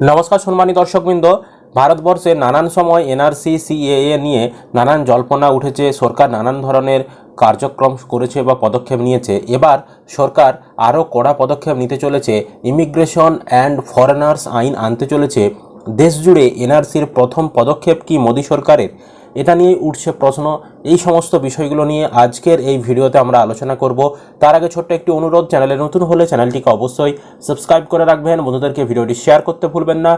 নমস্কার সম্মানী দর্শকবৃন্দ, ভারতবর্ষে নানান সময় এনআরসি সিএএ নিয়ে নানান জল্পনা উঠেছে, সরকার নানান ধরনের কার্যক্রম করেছে বা পদক্ষেপ নিয়েছে। এবার সরকার আরও কড়া পদক্ষেপ নিতে চলেছে ইমিগ্রেশন অ্যান্ড ফরেনার্স আইন আনতে চলেছে। দেশ জুড়ে এনআরসির প্রথম পদক্ষেপ কি মোদী সরকারের? এটা নিয়ে উঠছে প্রশ্ন। এই সমস্ত বিষয়গুলো নিয়ে আজকের এই ভিডিওতে আমরা আলোচনা করব। তার আগে ছোট্ট একটি অনুরোধ, চ্যানেলে নতুন হলে চ্যানেলটিকে অবশ্যই সাবস্ক্রাইব করে রাখবেন। বন্ধুদেরকে ভিডিওটি শেয়ার করতে ভুলবেন না।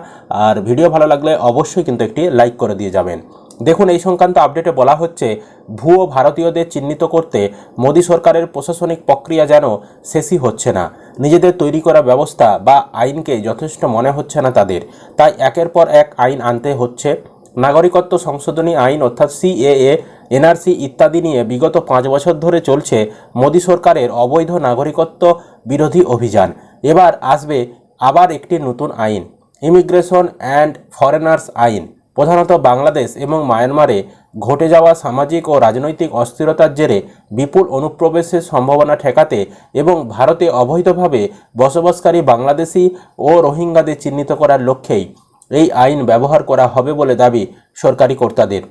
আর ভিডিও ভালো লাগলে অবশ্যই কিন্তু একটি লাইক করে দিয়ে যাবেন। দেখুন, এই সংক্রান্ত আপডেটে বলা হচ্ছে, ভুয়ো ভারতীয়দের চিহ্নিত করতে মোদী সরকারের প্রশাসনিক প্রক্রিয়া যেন শেষই হচ্ছে না। নিজেদের তৈরি করা ব্যবস্থা বা আইনকে যথেষ্ট মনে হচ্ছে না তাদের। তাই একের পর এক আইন আনতে হচ্ছে। নাগরিকত্ব সংশোধনী আইন অর্থাৎ সিএএ, এনআরসি ইত্যাদি নিয়ে বিগত পাঁচ বছর ধরে চলছে মোদী সরকারের অবৈধ নাগরিকত্ব বিরোধী অভিযান। এবার আসবে আবার একটি নতুন আইন ইমিগ্রেশন অ্যান্ড ফরেনার্স আইন। প্রধানত বাংলাদেশ এবং মায়ানমারে ঘটে যাওয়া সামাজিক ও রাজনৈতিক অস্থিরতার জেরে বিপুল অনুপ্রবেশের সম্ভাবনা ঠেকাতে এবং ভারতে অবৈধভাবে বসবাসকারী বাংলাদেশি ও রোহিঙ্গাদের চিহ্নিত করার লক্ষ্যেই এই আইন ব্যবহার করা হবে বলে দাবি সরকারি কর্তাদের।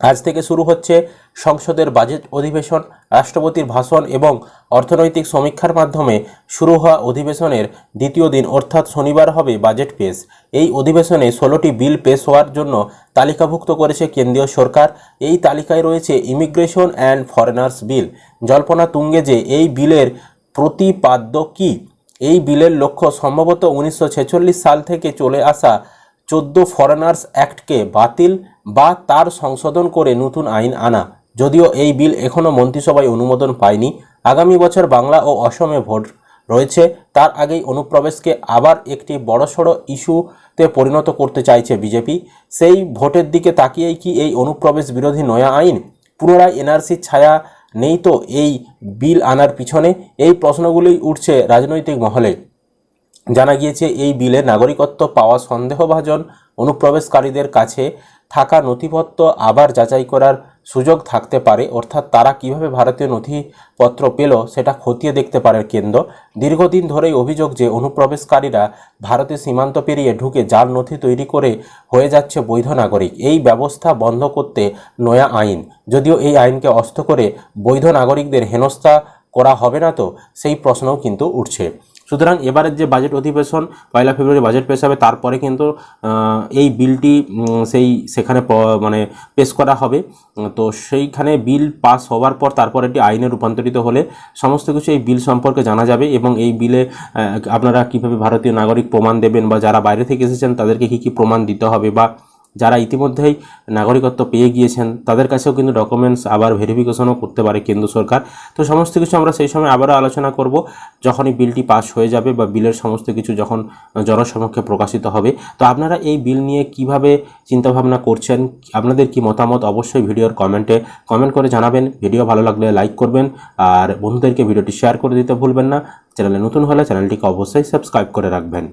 আজ থেকে শুরু হচ্ছে সংসদের বাজেট অধিবেশন, রাষ্ট্রপতির ভাষণ এবং অর্থনৈতিক সমীক্ষার মাধ্যমে শুরু হওয়া অধিবেশনের দ্বিতীয় দিন, অর্থাৎ শনিবার হবে বাজেট পেশ। এই অধিবেশনে ষোলোটি বিল পেশ হওয়ার জন্য তালিকাভুক্ত করেছে কেন্দ্রীয় সরকার। এই তালিকায় রয়েছে ইমিগ্রেশন অ্যান্ড ফরেনার্স বিল জল্পনা তুঙ্গে যে এই বিলের প্রতিপাদ্য কী? এই বিলের লক্ষ্য সম্ভবত উনিশশো ছেচল্লিশ সাল থেকে চলে আসা চোদ্দ ফরেনার্স অ্যাক্টকে বাতিল বা তার সংশোধন করে নতুন আইন আনা। যদিও এই বিল এখনও মন্ত্রিসভায় অনুমোদন পায়নি। আগামী বছর বাংলা ও অসমে ভোট রয়েছে। তার আগেই অনুপ্রবেশকে আবার একটি বড়সড় ইস্যুতে পরিণত করতে চাইছে বিজেপি। সেই ভোটের দিকে তাকিয়েই কি এই অনুপ্রবেশ বিরোধী নয়া আইন? পুনরায় এনআরসির ছায়া নেই তো এই বিল আনার পিছনে এই প্রশ্নগুলোই উঠছে রাজনৈতিক মহলে। জানা গিয়েছে, এই বিলে নাগরিকত্ব পাওয়া সন্দেহভাজন অনুপ্রবেশকারীদের কাছে থাকা নথিপত্র আবার যাচাই করার সুযোগ থাকতে পারে, অর্থাৎ তারা কীভাবে ভারতীয় নথিপত্র পেল সেটা খতিয়ে দেখতে পারে কেন্দ্র। দীর্ঘদিন ধরেই অভিযোগ যে অনুপ্রবেশকারীরা ভারতের সীমান্ত পেরিয়ে ঢুকে জাল নথি তৈরি করে হয়ে যাচ্ছে বৈধ নাগরিক, এই ব্যবস্থা বন্ধ করতে নয়া আইন। যদিও এই আইনকে অস্ত করে বৈধ নাগরিকদের হেনস্থা করা হবে না তো, সেই প্রশ্নও কিন্তু উঠছে। সুতরাং এবারের যে বাজেট অধিবেশন, পয়লা ফেব্রুয়ারি বাজেট পেশ হবে, তারপরে কিন্তু এই বিলটি সেই, সেখানে মানে পেশ করা হবে। তো সেইখানে বিল পাস হওয়ার পর তারপর এটি আইনে রূপান্তরিত হলে সমস্ত কিছু এই বিল সম্পর্কে জানা যাবে এবং এই বিলে আপনারা কীভাবে ভারতীয় নাগরিক প্রমাণ দেবেন বা যারা বাইরে থেকে এসেছেন, তাদেরকে কী কী প্রমাণ দিতে হবে বা যারা ইতিমধ্যেই নাগরিকত্ব পেয়ে গিয়েছেন, তাদের কাছেও কিন্তু ডকুমেন্টস আবার ভেরিফিকেশনও করতে পারে কেন্দ্র সরকার। তো সমস্ত কিছু আমরা সেই সময় আবারও আলোচনা করব। যখনই বিলটি পাস হয়ে যাবে বা বিলের সমস্ত কিছু যখন জনসমক্ষে প্রকাশিত হবে, তো আপনারা এই বিল নিয়ে কীভাবে চিন্তাভাবনা করছেন? আপনাদের কি মতামত? অবশ্যই ভিডিওর কমেন্টে কমেন্ট করে জানাবেন। ভিডিও ভালো লাগলে লাইক করবেন। আর বন্ধুদেরকে ভিডিওটি শেয়ার করে দিতে ভুলবেন না। চ্যানেলে নতুন হলে চ্যানেলটিকে অবশ্যই সাবস্ক্রাইব করে রাখবেন।